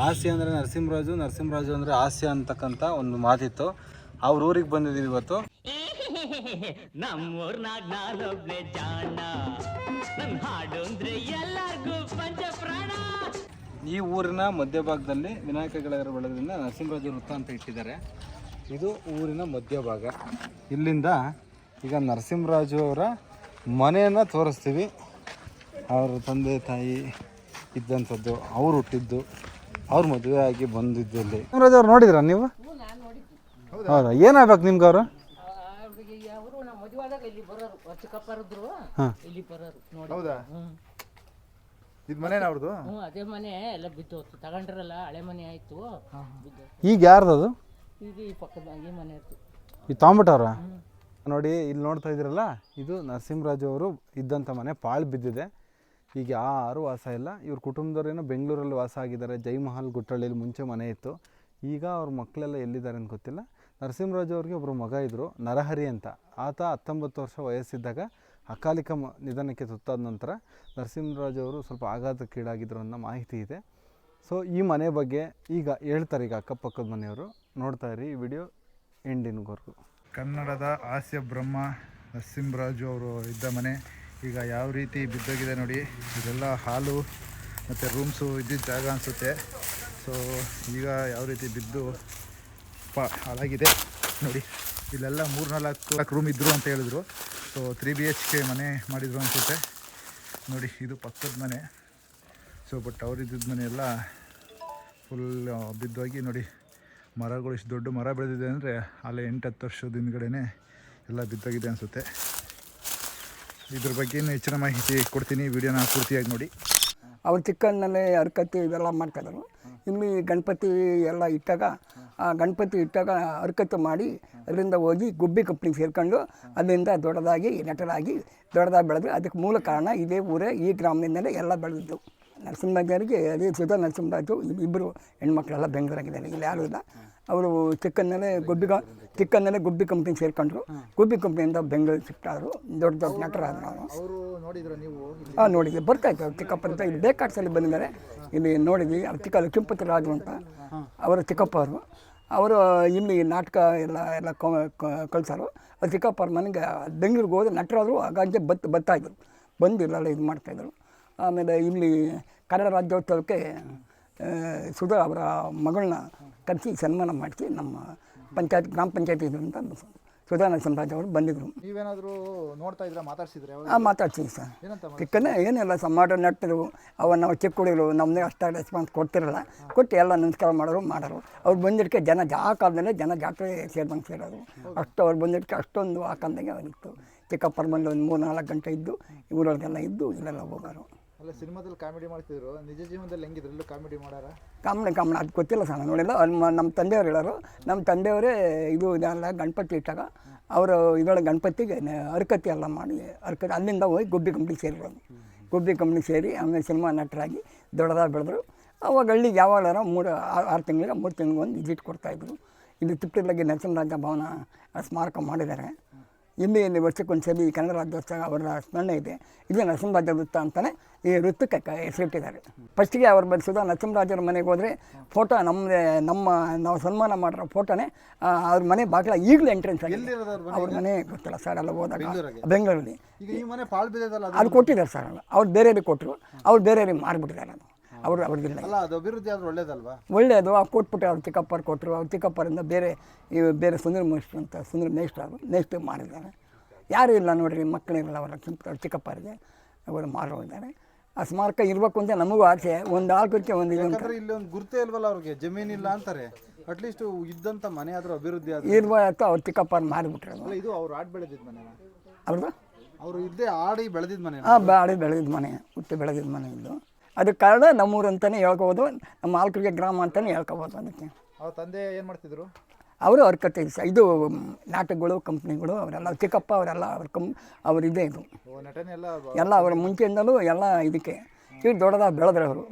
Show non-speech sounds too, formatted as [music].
ಹಾಸ್ಯ ಅಂದರೆ ನರಸಿಂಹರಾಜು ನರಸಿಂಹರಾಜು ಅಂದರೆ ಹಾಸ್ಯ ಅಂತಕ್ಕಂಥ ಒಂದು ಮಾತಿತ್ತು. ಅವ್ರ ಊರಿಗೆ ಬಂದಿದ್ದೀವಿ ಇವತ್ತು. [laughs] ಈ ಊರಿನ ಮಧ್ಯಭಾಗದಲ್ಲಿ ವಿನಾಯಕ ಗೆಳೆಯರ ಬಳಗದಿಂದ ನರಸಿಂಹರಾಜು ವೃತ್ತ ಅಂತ ಇಟ್ಟಿದ್ದಾರೆ. ಇದು ಊರಿನ ಮಧ್ಯಭಾಗ. ಇಲ್ಲಿಂದ ಈಗ ನರಸಿಂಹರಾಜು ಅವರ ಮನೆಯನ್ನು ತೋರಿಸ್ತೀವಿ. ಅವರ ತಂದೆ ತಾಯಿ ಇದ್ದಂಥದ್ದು ಅವರು ಹುಟ್ಟಿದ್ದು. ಅವ್ರ ಮದುವೆ ಆಗಿ ಬಂದಿದ್ದಲ್ಲಿ. ಅವ್ರು ನೋಡಿದ್ರಾ ನೀವು? ಹೌದಾ? ಏನಾಗ್ಬೇಕು ನಿಮ್ಗೆ ಅವರು ಅವರು ನಮ್ಮ ಮದುವಾದಾಗ ಇಲ್ಲಿ ಬರೋರು ಚಿಕ್ಕಪ್ಪರಿದ್ರು ಹಾಂ. ಇಲ್ಲಿ ಬರೋರು ನೋಡಿ. ಹೌದಾ? ಹ್ಮ್ ಇದು ಮನೇನ ಅವ್ರದ್ದು ಹ್ಞೂ ಅದೇ ಮನೆ ಎಲ್ಲ ತಗೊಂಡ್ರಲ್ಲ ಹಳೆ ಮನೆ ಆಯ್ತು. ಈಗ ಯಾರ್ದು ಈಗ ಈ ಪಕ್ಕದ ಈ ಮನೆ ಇತ್ತು ಈ ತಾಂಬಿಟ್ಟವ್ರ ನೋಡಿ ಇಲ್ಲಿ ನೋಡ್ತಾ ಇದ್ದೀರಲ್ಲ ಇದು ನರಸಿಂಹರಾಜು ಅವರು ಇದ್ದಂಥ ಮನೆ ಪಾಳು ಬಿದ್ದಿದೆ. ಈಗ ಯಾರೂ ವಾಸ ಇಲ್ಲ ಇವ್ರ ಕುಟುಂಬದವ್ರೇನೋ ಬೆಂಗಳೂರಲ್ಲಿ ವಾಸ ಆಗಿದ್ದಾರೆ, ಜೈಮಹಲ್ ಗುಟ್ಟಳ್ಳಿಯಲ್ಲಿ ಮುಂಚೆ ಮನೆ ಇತ್ತು. ಈಗ ಅವ್ರ ಮಕ್ಕಳೆಲ್ಲ ಎಲ್ಲಿದ್ದಾರೆ ಅಂತ ಗೊತ್ತಿಲ್ಲ. ನರಸಿಂಹರಾಜು ಅವ್ರಿಗೆ ಒಬ್ಬರು ಮಗ ಇದ್ದರು ನರಹರಿ ಅಂತ. ಆತ ಹತ್ತೊಂಬತ್ತು ವರ್ಷ ವಯಸ್ಸಿದ್ದಾಗ ಅಕಾಲಿಕ ಮ, ನಿಧನಕ್ಕೆ ತುತ್ತಾದ ನಂತರ ನರಸಿಂಹರಾಜು ಅವರು ಸ್ವಲ್ಪ ಆಘಾತಕ್ಕೀಡಾಗಿದ್ದರು ಅನ್ನೋ ಮಾಹಿತಿ ಇದೆ. ಸೊ, ಈ ಮನೆ ಬಗ್ಗೆ ಈಗ ಹೇಳ್ತಾರೆ ಈಗ ಅಕ್ಕಪಕ್ಕದ ಮನೆಯವರು. ನೋಡ್ತಾ ಇರಿ ಈ ವಿಡಿಯೋ ಎಂಡಿನವರೆಗೂ. ಕನ್ನಡದ ಹಾಸ್ಯ ಬ್ರಹ್ಮ ನರಸಿಂಹರಾಜು ಅವರು ಇದ್ದ ಮನೆ ಈಗ ಯಾವ ರೀತಿ ಬಿದ್ದೋಗಿದೆ ನೋಡಿ, ಇದೆಲ್ಲ ಹಾಲು ಮತ್ತು ರೂಮ್ಸು ಇದ್ದಿದ್ದ ಜಾಗ ಅನಿಸುತ್ತೆ. ಸೊ ಈಗ ಯಾವ ರೀತಿ ಬಿದ್ದು ಪಾ, ಹಾಳಾಗಿದೆ ನೋಡಿ. ಇಲ್ಲೆಲ್ಲ ಮೂರು ನಾಲ್ಕು ರೂಮ್ ಇದ್ದರು ಅಂತ ಹೇಳಿದ್ರು. So three B H K ಮನೆ ಮಾಡಿದರು ಅನಿಸುತ್ತೆ. ನೋಡಿ, ಇದು ಪಕ್ಕದ ಮನೆ. ಸೊ ಬಟ್ ಅವ್ರಿದ್ದ ಮನೆ ಎಲ್ಲ ಫುಲ್ ಬಿದ್ದೋಗಿ ನೋಡಿ, ಮರಗಳು ಇಷ್ಟು ದೊಡ್ಡ ಮರ ಬೆಳೆದಿದೆ ಅಂದರೆ, ಅಲ್ಲೇ ಎಂಟು ಹತ್ತು ವರ್ಷದ ಹಿಂದ್ಗಡೆನೇ ಎಲ್ಲ ಬಿದ್ದೋಗಿದೆ ಅನಿಸುತ್ತೆ. ಇದ್ರ ಬಗ್ಗೆ ಹೆಚ್ಚಿನ ಮಾಹಿತಿ ಕೊಡ್ತೀನಿ. ವಿಡಿಯೋನ ಪೂರ್ತಿಯಾಗಿ ನೋಡಿ. ಅವ್ರು ಚಿಕ್ಕಂದಲ್ಲೇ ಅರ್ಕತ್ತಿ ಇದೆಲ್ಲ ಮಾಡ್ತಿದ್ರು. ಇಲ್ಲಿ ಗಣಪತಿ ಎಲ್ಲ ಇಟ್ಟಾಗ, ಆ ಗಣಪತಿ ಇಟ್ಟಾಗ ಅರ್ಕತ್ತು ಮಾಡಿ ಅದರಿಂದ ಹೋಗಿ ಗುಬ್ಬಿ ಕಂಪ್ನಿಗೆ ಸೇರ್ಕೊಂಡು ಅಲ್ಲಿಂದ ದೊಡ್ಡದಾಗಿ ನಟರಾಗಿ ದೊಡ್ಡದಾಗಿ ಬೆಳೆದು ಅದಕ್ಕೆ ಮೂಲ ಕಾರಣ ಇದೇ ಊರೇ, ಈ ಗ್ರಾಮದಿಂದಲೇ ಎಲ್ಲ ಬೆಳೆದಿದ್ದು. ನರಸಿಂಹರಾಜರಿಗೆ ಅದೇ ಸುಧಾ ನರಸಿಂಹರಾಜು ಇಬ್ಬರು ಹೆಣ್ಮಕ್ಳೆಲ್ಲ ಬೆಂಗಳೂರಾಗಿದ್ದಾರೆ. ಇಲ್ಲಿ ಯಾರು ಇಲ್ಲ. ಅವರು ಚಿಕ್ಕಂದಲ್ಲೇ ಗುಬ್ಬಿ ಚಿಕ್ಕಂದಲ್ಲೇ ಗುಬ್ಬಿ ಕಂಪ್ನಿಗೆ ಸೇರ್ಕೊಂಡ್ರು. ಗುಬ್ಬಿ ಕಂಪ್ನಿಯಿಂದ ಬೆಂಗಳೂರು ಶಿಫ್ಟ್ ಆದರು ದೊಡ್ಡ ದೊಡ್ಡ ನಟರಾದ್ರು ನೀವು ಹಾಂ ನೋಡಿದ್ವಿ. ಬರ್ತಾ ಇತ್ತು ಅವ್ರು ಚಿಕ್ಕಪ್ಪ ಅಂತ. ಇಲ್ಲಿ ಬೇಕಾಡ್ಸಲ್ಲಿ ಬಂದಿದ್ದಾರೆ. ಇಲ್ಲಿ ನೋಡಿದ್ವಿ. ಅವ್ರ ಚಿಕ್ಕ ಲಕ್ಷ್ಮೀಪತಿ ರಾಜು ಅಂತ. ಅವರ ಚಿಕ್ಕಪ್ಪ ಅವರು. ಅವರು ಇಲ್ಲಿ ನಾಟಕ ಎಲ್ಲ ಎಲ್ಲ ಕಳ್ಸೋರು ಅವ್ರ ಚಿಕ್ಕಪ್ಪ ಅವ್ರ ಮನೆಗೆ ಬೆಂಗಳೂರಿಗೆ ಹೋದ್ರೆ ನಟರಾದರು. ಹಾಗಾಗಿ ಬತ್ ಬರ್ತಾಯಿದ್ರು ಬಂದಿಲ್ಲ ಬಂದು ಇಲ್ಲೆಲ್ಲ ಇದು ಮಾಡ್ತಾಯಿದ್ರು ಆಮೇಲೆ ಇಲ್ಲಿ ಕನ್ನಡ ರಾಜ್ಯೋತ್ಸವಕ್ಕೆ ಆ, ಸುಧಾ ಅವರ ಮಗಳನ್ನ ಕರೆಸಿ ಸನ್ಮಾನ ಮಾಡಿಸಿ ನಮ್ಮ ಪಂಚಾಯತ್ ಗ್ರಾಮ ಪಂಚಾಯತ್ ಅಂತ ಸುಧಾ. ನರಸಿಂಹರಾಜ್ ಅವರು ಬಂದಿದ್ದರು ನೀವೇನಾದರೂ ನೋಡ್ತಾ ಇದ್ರೆ ಮಾತಾಡ್ಸಿದ್ರೆ ಹಾಂ ಮಾತಾಡ್ತೀನಿ ಸರ್. ಚಿಕ್ಕನ ಏನಿಲ್ಲ ಸರ್ ಮಾಡೋ ನೆಟ್ಟರು ಅವ ನಾವು ಚಿಕ್ಕ ಹುಡುಗರು ನಮ್ಮದೇ ಅಷ್ಟು ರೆಸ್ಪಾನ್ಸ್ ಕೊಡ್ತಿರಲ್ಲ. ಕೊಟ್ಟು ಎಲ್ಲ ನಮಸ್ಕಾರ ಮಾಡೋರು ಮಾಡೋರು. ಅವ್ರು ಬಂದಿದ್ದಕ್ಕೆ ಜನ ಆ ಕಾಲದಲ್ಲೇ ಜನ ಜಾತ್ರೆ ಸೇರ್ದಂಗೆ ಸೇರೋರು. ಅಷ್ಟು ಅವ್ರು ಬಂದಿದ್ದಕ್ಕೆ ಅಷ್ಟೊಂದು ಆ ಕಾಲದಾಗೆ ಅವರಿತ್ತು ಚಿಕ್ಕಪ್ಪರ ಬಂದು ಒಂದು ಮೂರು ನಾಲ್ಕು ಗಂಟೆ ಇದ್ದು ಊರೊಳಗೆಲ್ಲ ಇದ್ದು ಇಲ್ಲೆಲ್ಲ ಹೋಗೋರು. ಅಲ್ಲ, ಸಿನಿಮಾದಲ್ಲಿ ಕಾಮಿಡಿ ಮಾಡ್ತಿದ್ರು. ನಿಜ ಜೀವನದಲ್ಲಿ ಹೆಂಗಿದ್ರು? ಎಲ್ಲೂ ಕಾಮಿಡಿ ಮಾಡಾರ? ಕಾಮಣೆ ಕಾಮಣೆ ಅದು ಗೊತ್ತಿಲ್ಲ ಸಣ್ಣ ನೋಡಿಲ್ಲ ಅಲ್ಲಿ ನಮ್ಮ ತಂದೆಯವ್ರು ಹೇಳೋರು. ನಮ್ಮ ತಂದೆಯವರೇ ಇದು ಇದೆಲ್ಲ ಗಣಪತಿ ಇಟ್ಟಾಗ ಅವರು ಇದರೊಳಗೆ ಗಣಪತಿಗೆ ಅರ್ಕತಿ ಹರಕತಿ ಎಲ್ಲ ಮಾಡಿ, ಹರಕತಿ ಅಲ್ಲಿಂದ ಹೋಗಿ ಗುಬ್ಬಿ ಕಂಪ್ನಿಗೆ ಸೇರಿರೋದು ಗುಬ್ಬಿ ಕಂಪ್ನಿ ಸೇರಿ ಆಮೇಲೆ ಸಿನಿಮಾ ನಟರಾಗಿ ದೊಡ್ಡದಾಗಿ ಬೆಳೆದ್ರು. ಅವಾಗ ಹಳ್ಳಿಗೆ ಯಾವಾಗಾರ ಮೂರು ಆರು ಆರು ತಿಂಗಳಿಗೆ ಮೂರು ತಿಂಗಳಿಗೆ ಒಂದು ವಿಸಿಟ್ ಕೊಡ್ತಾಯಿದ್ರು ಇಲ್ಲಿ ತಿಪ್ಪಟಿಲಾಗಿ ನರಸಿಂಹರಾಜ ಭವನ ಸ್ಮಾರಕ ಮಾಡಿದ್ದಾರೆ. ಇಲ್ಲಿ ಇಲ್ಲಿ ವರ್ಷಕ್ಕೊಂದು ಸಲ ಕನ್ನಡ ರಾಜ್ಯೋತ್ಸವ ಅವರ ಸ್ಮರಣೆ ಇದೆ. ಇದು ನರಸಿಂಹರಾಜ ವೃತ್ತ ಅಂತಲೇ ಈ ವೃತ್ತಕ್ಕೆ ಹೆಸರಿಟ್ಟಿದ್ದಾರೆ. ಫಸ್ಟಿಗೆ ಅವ್ರು ಬರೆಸಿದ ನರಸಿಂಹರಾಜರ ಮನೆಗೆ ಹೋದರೆ ಫೋಟೋ ನಮ್ಮದೇ ನಮ್ಮ ನಾವು ಸನ್ಮಾನ ಮಾಡಿರೋ ಫೋಟೋನೇ ಅವ್ರ ಮನೆ ಬಾಗಿಲ ಈಗಲೂ ಎಂಟ್ರೆನ್ಸ್ ಆಗಿದೆ. ಅವ್ರ ಮನೆ? ಗೊತ್ತಿಲ್ಲ ಸರ್ ಎಲ್ಲ ಹೋದಾಗ. ಬೆಂಗಳೂರಲ್ಲಿ. ಅದು? ಕೊಟ್ಟಿದ್ದಾರೆ ಸರ್ ಅವ್ರು ಬೇರೆಯವ್ರಿಗೆ ಕೊಟ್ಟರು ಅವ್ರು ಬೇರೆಯವ್ರಿಗೆ ಮಾರಿಬಿಟ್ಟಿದ್ದಾರೆ ಅದು. ಅವರು ಅವ್ರಿಗಿಲ್ಲ ಅಲ್ಲ ಅದು ಅಭಿವೃದ್ಧಿ ಆದ್ರೆ ಒಳ್ಳೇದಲ್ವಾ? ಒಳ್ಳೆಯದು ಆ ಕೊಟ್ಬಿಟ್ಟು ಅವ್ರು ಚಿಕ್ಕಪ್ಪರು ಕೊಟ್ಟರು ಅವ್ರ ಚಿಕ್ಕಪ್ಪರಿಂದ ಬೇರೆ ಬೇರೆ ಸುಂದರ ಮೇಷ್ಟ್ರು ಅಂತ ಸುಂದರ ಮೇಷ್ಟ್ರು ನೆಕ್ಸ್ಟ್ ಮಾಡಿದ್ದಾರೆ. ಯಾರೂ ಇಲ್ಲ ನೋಡಿರಿ ಮಕ್ಕಳಿರಲ್ಲ ಅವರ ಚಿಕ್ಕ ಚಿಕ್ಕಪ್ಪರಿಗೆ ಅವರು ಮಾರೋಗಿದ್ದಾರೆ ಆ ಸ್ಮಾರಕ ಇರಬೇಕು ಅಂತ ನಮಗೂ ಆಸೆ ಒಂದು ಆಲ್ಕಕ್ಕೆ ಒಂದು ಯಾಕಂದ್ರೆ ಇಲ್ಲಿ ಒಂದು ಗುರುತೇ ಇಲ್ವಲ್ಲ ಅವ್ರಿಗೆ ಜಮೀನಿಲ್ಲ ಅಂತಾರೆ. ಅಟ್ಲೀಸ್ಟ್ ಇದ್ದಂಥ ಮನೆ ಆದರೂ ಅಭಿವೃದ್ಧಿ ಆದ್ರೆ. ಇರ್ಬೋದು ಅವ್ರ ಚಿಕ್ಕಪ್ಪ ಮಾರಿಬಿಟ್ರೆ ಅಲ್ಲ ಇದು ಅವ್ರು ಆಡ್ ಬೆಳೆದಿದ್ದ ಮನೆ ಅವ್ರದ್ದು? ಅವರು ಇದ್ದೇ ಆಡಿ ಬೆಳೆದಿದ್ದ ಮನೆ ಹಾಂ ಆಡಿ ಬೆಳೆದಿದ್ದ ಮನೆ ಹುಟ್ಟಿ ಬೆಳೆದಿದ್ದ ಮನೆ ಇದು. ಅದಕ್ಕೆ ಕಾರಣ ನಮ್ಮೂರು ಅಂತಲೇ ಹೇಳ್ಕೋಬೋದು ನಮ್ಮ ಮಾಲ್ಕರಿಗೆ ಗ್ರಾಮ ಅಂತಲೇ ಹೇಳ್ಕೋಬೋದು ಅದಕ್ಕೆ. ಅವ್ರ ತಂದೆ ಏನು ಮಾಡ್ತಿದ್ರು? ಅವರು ಅವ್ರ ಕತೆ ಇದು ನಾಟಕಗಳು ಕಂಪ್ನಿಗಳು ಅವರೆಲ್ಲ ಚಿಕ್ಕಪ್ಪ ಅವರೆಲ್ಲ ಅವ್ರ ಕಂ ಅವರಿದ್ದೇ ಇದೆ ಎಲ್ಲ ಅವರ ಮುಂಚೆಯಿಂದಲೂ ಎಲ್ಲ ಇದಕ್ಕೆ ಈಗ ದೊಡ್ಡದಾಗಿ ಬೆಳೆದ್ರೆ ಅವರು